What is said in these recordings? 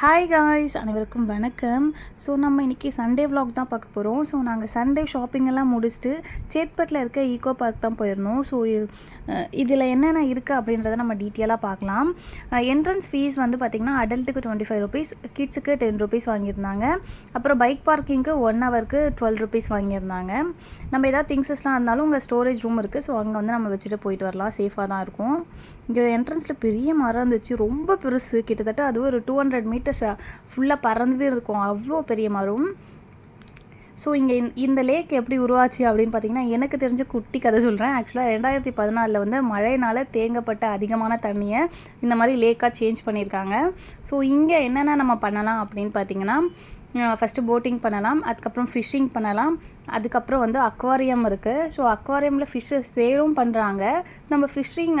Hi guys அனைவருக்கும் வணக்கம். So நம்ம இன்றைக்கி சண்டே விலாக் தான் பார்க்க போகிறோம் ஸோ நாங்கள் சண்டே ஷாப்பிங்கெல்லாம் முடிச்சுட்டு சேத்பட்டில் இருக்க ஈகோ பார்க் தான் போயிருந்தோம் ஸோ இதில் என்னென்ன இருக்குது அப்படின்றத நம்ம டீட்டெயிலாக பார்க்கலாம். என்ட்ரன்ஸ் ஃபீஸ் வந்து பார்த்திங்கன்னா அடல்ட்டுக்கு டுவெண்ட்டி ஃபைவ் ருபீஸ் கிட்ஸுக்கு டென் ருபீஸ் வாங்கியிருந்தாங்க. அப்புறம் பைக் பார்க்கிங்க்கு ஒன் ஹவருக்கு டுவெல் ருபீஸ் வாங்கியிருந்தாங்க. நம்ம ஏதாவது திங்ஸஸ்லாம் இருந்தாலும் உங்கள் ஸ்டோரேஜ் ரூம் இருக்குது ஸோ அங்கே வந்து நம்ம வச்சுட்டு போயிட்டு வரலாம். சேஃபாக தான் இருக்கும். இங்கே என்ட்ரன்ஸில் பெரிய மரம் இருந்துச்சு. ரொம்ப பெருசு. கிட்டத்தட்ட அது ஒரு டூ ஹண்ட்ரட் மீட்டர்ஸ் ஃபுல்லாக பறந்து இருக்கும். அவ்வளோ பெரிய மரம். ஸோ இங்கே இந்த லேக் எப்படி உருவாச்சு அப்படின்னு பார்த்தீங்கன்னா எனக்கு தெரிஞ்ச குட்டி கதை சொல்கிறேன் ஆக்சுவலாக ரெண்டாயிரத்தி பதினாலில் வந்து மழையினால் தேங்கப்பட்ட அதிகமான தண்ணியை இந்த மாதிரி லேக்காக சேஞ்ச் பண்ணியிருக்காங்க. ஸோ இங்கே என்னென்ன நம்ம பண்ணலாம் அப்படின்னு பார்த்தீங்கன்னா ஃபஸ்ட்டு போட்டிங் பண்ணலாம் அதுக்கப்புறம் ஃபிஷ்ஷிங் பண்ணலாம் அதுக்கப்புறம் வந்து அக்வாரியம் இருக்குது ஸோ அக்வாரியமில் ஃபிஷ்ஷு சேலும் பண்ணுறாங்க நம்ம ஃபிஷ்ஷிங்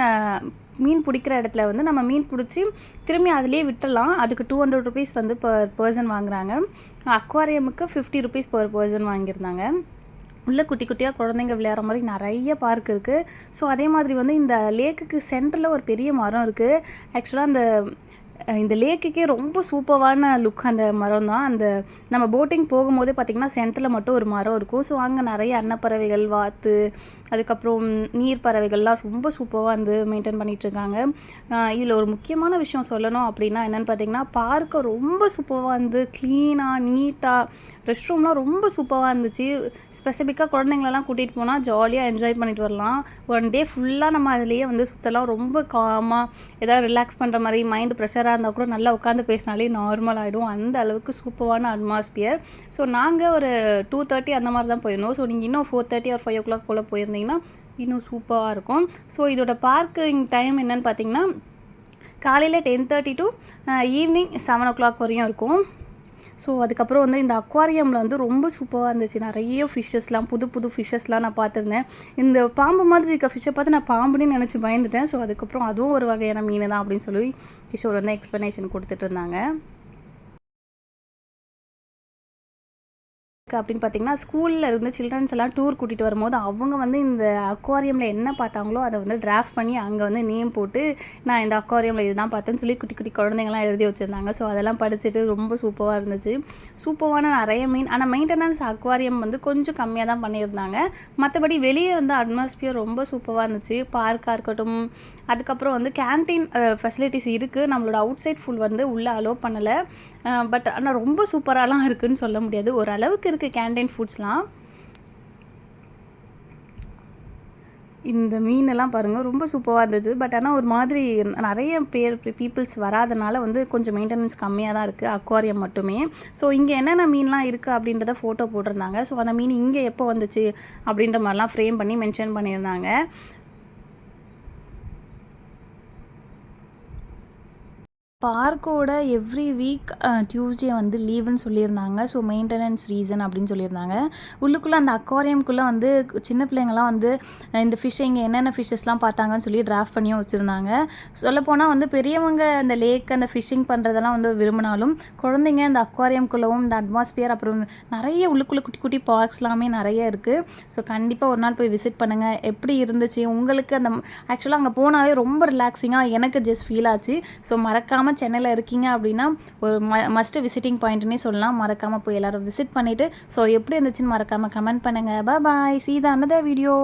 மீன் பிடிக்கிற இடத்துல வந்து நம்ம மீன் பிடிச்சி திரும்பி அதிலே விட்டுடலாம். அதுக்கு டூ ஹண்ட்ரட் ருபீஸ் வந்து பர் பர்சன் வாங்குறாங்க. அக்வாரியமுக்கு ஃபிஃப்டி ருபீஸ் பர் பர்சன் வாங்கியிருந்தாங்க. உள்ளே குட்டி குட்டியாக குழந்தைங்க விளையாடுற மாதிரி நிறைய பார்க் இருக்குது ஸோ அதே மாதிரி வந்து இந்த லேக்குக்கு சென்டரில் ஒரு பெரிய மரம் இருக்குது ஆக்சுவலாக அந்த இந்த லேக்குக்கே ரொம்ப சூப்பரான லுக் அந்த மரம் தான். அந்த நம்ம போட்டிங் போகும்போதே பார்த்திங்கன்னா சென்டரில் மட்டும் ஒரு மரம் இருக்கும். ஸோ அங்கே நிறைய அன்னப்பறவைகள் வாத்து அதுக்கப்புறம் நீர் பறவைகள்லாம் ரொம்ப சூப்பராக வந்து மெயின்டைன் பண்ணிகிட்ருக்காங்க இதில் ஒரு முக்கியமான விஷயம் சொல்லணும் அப்படின்னா என்னென்னு பார்த்தீங்கன்னா பார்க்கை ரொம்ப சூப்பராக வந்து க்ளீனாக நீட்டாக ரெஸ்ட் ரூம்லாம் ரொம்ப சூப்பராக இருந்துச்சு. ஸ்பெசிஃபிக்காக குழந்தைங்களெல்லாம் கூட்டிகிட்டு போனால் ஜாலியாக என்ஜாய் பண்ணிட்டு வரலாம். ஒன் டே ஃபுல்லாக நம்ம அதிலேயே வந்து சுற்றலாம் ரொம்ப காமாக எதாவது ரிலாக்ஸ் பண்ணுற மாதிரி மைண்டு ப்ரெஷராக இருந்தால் கூட நல்லா உட்காந்து பேசினாலே நார்மல் ஆகிடும் அந்த அளவுக்கு சூப்பரான அட்மாஸ்பியர் ஸோ நாங்கள் ஒரு டூ தேர்ட்டி அந்த மாதிரி தான் போயிருந்தோம். ஸோ நீங்கள் இன்னும் four thirty or five o'clock போல் போயிருந்தீங்கன்னா இன்னும் சூப்பராக இருக்கும். ஸோ இதோட பார்க்கிங் டைம் என்னன்னு பார்த்தீங்கன்னா காலையில் ten thirty to evening seven o'clock வரையும் இருக்கும். ஸோ அதுக்கப்புறம் வந்து இந்த அக்வாரியமில் வந்து ரொம்ப சூப்பராக இருந்துச்சு. நிறைய ஃபிஷ்ஷஸ்லாம் புது புது ஃபிஷ்ஷஸ்லாம் நான் பார்த்துருந்தேன். இந்த பாம்பு மாதிரி இருக்க ஃபிஷ்ஷை பார்த்து நான் பாம்புன்னு நினச்சி பயந்துட்டேன். ஸோ அதுக்கப்புறம் அதுவும் ஒரு வகையான மீன் தான் அப்படின்னு சொல்லி கிஷோர் வந்து எக்ஸ்ப்ளனேஷன் கொடுத்துட்டு இருந்தாங்க. அப்படின்னு பார்த்தீங்கன்னா ஸ்கூலில் இருந்து சில்ட்ரன்ஸ் எல்லாம் டூர் கூட்டிகிட்டு வரும்போது அவங்க வந்து இந்த அக்வாரியமில் என்ன பார்த்தாங்களோ அதை வந்து டிராஃப்ட் பண்ணி அங்கே வந்து நேம் போட்டு நான் இந்த அக்வாரியமில் இதுதான் பார்த்தேன்னு சொல்லி குட்டி குட்டி குழந்தைங்களாம் எழுதி வச்சுருந்தாங்க. ஸோ அதெல்லாம் படிச்சுட்டு ரொம்ப சூப்பராக இருந்துச்சு. சூப்பரான நிறைய மீன் ஆனால் மெயின்டெனன்ஸ் அக்வாரியம் வந்து கொஞ்சம் கம்மியாக தான் பண்ணியிருந்தாங்க. மற்றபடி வெளியே வந்து அட்மாஸ்பியர் ரொம்ப சூப்பராக இருந்துச்சு. பார்க்காக இருக்கட்டும் அதுக்கப்புறம் வந்து கேன்டீன் ஃபெசிலிட்டிஸ் இருக்குது நம்மளோட அவுட் சைட் ஃபுல் வந்து உள்ளே அலோவ் பண்ணலை. பட் ஆனால் ரொம்ப சூப்பராகலாம் இருக்குதுன்னு சொல்ல முடியாது. ஓரளவுக்கு இருக்குது கேண்டீன் ஃபுட்ஸ்லாம்? இந்த மீனெல்லாம் பாருங்கள் ரொம்ப சூப்பராக இருந்தது. பட் ஆனால் ஒரு மாதிரி நிறைய பேர் பீப்புள்ஸ் வராதனால வந்து கொஞ்சம் மெயின்டெனன்ஸ் கம்மியாக தான் இருக்குது அக்வாரியம் மட்டுமே. ஸோ இங்கே என்னென்ன மீன்லாம் இருக்குது அப்படின்றத ஃபோட்டோ போட்டிருந்தாங்க. ஸோ அந்த மீன் இங்கே எப்போ வந்துச்சு அப்படின்ற மாதிரிலாம் ஃப்ரேம் பண்ணி மென்ஷன் பண்ணியிருந்தாங்க. பார்க்கோட எவ்ரி வீக் டியூஸ்டே வந்து லீவுன்னு சொல்லியிருந்தாங்க. ஸோ மெயின்டெனன்ஸ் ரீசன் அப்படின்னு சொல்லியிருந்தாங்க. உள்ளுக்குள்ளே அந்த அக்வாரியம்குள்ளே வந்து சின்ன பிள்ளைங்கள்லாம் வந்து இந்த ஃபிஷ் இங்கே என்னென்ன ஃபிஷ்ஷஸ்லாம் பார்த்தாங்கன்னு சொல்லி டிராஃப்ட் பண்ணியும் வச்சுருந்தாங்க. சொல்லப்போனால் வந்து பெரியவங்க அந்த லேக் அந்த ஃபிஷ்ஷிங் பண்ணுறதெல்லாம் வந்து விரும்பினாலும் குழந்தைங்க அந்த அக்வாரியம்குள்ளவும் இந்த அட்மாஸ்பியர் அப்புறம் நிறைய உள்ளுக்குள்ளே குட்டி குட்டி பார்க்ஸ்லாமே நிறைய இருக்குது ஸோ கண்டிப்பாக ஒரு நாள் போய் விசிட் பண்ணுங்கள் எப்படி இருந்துச்சு? உங்களுக்கு அந்த ஆக்சுவலாக அங்கே போனாலே ரொம்ப ரிலாக்ஸிங்காக எனக்கு ஜஸ்ட் ஃபீல் ஆச்சு. ஸோ மறக்காமல் மறக்காமல் சென்னையில் இருக்கீங்க அப்படின்னா ஒரு ம மஸ்ட் விசிட்டிங் பாயிண்ட்னே சொல்லலாம். மறக்காமல் போய் எல்லோரும் விசிட் பண்ணிவிட்டு ஸோ எப்படி இருந்துச்சுன்னு மறக்காமல் கமெண்ட் பண்ணுங்கள் பாய் சீதா அனதர் வீடியோ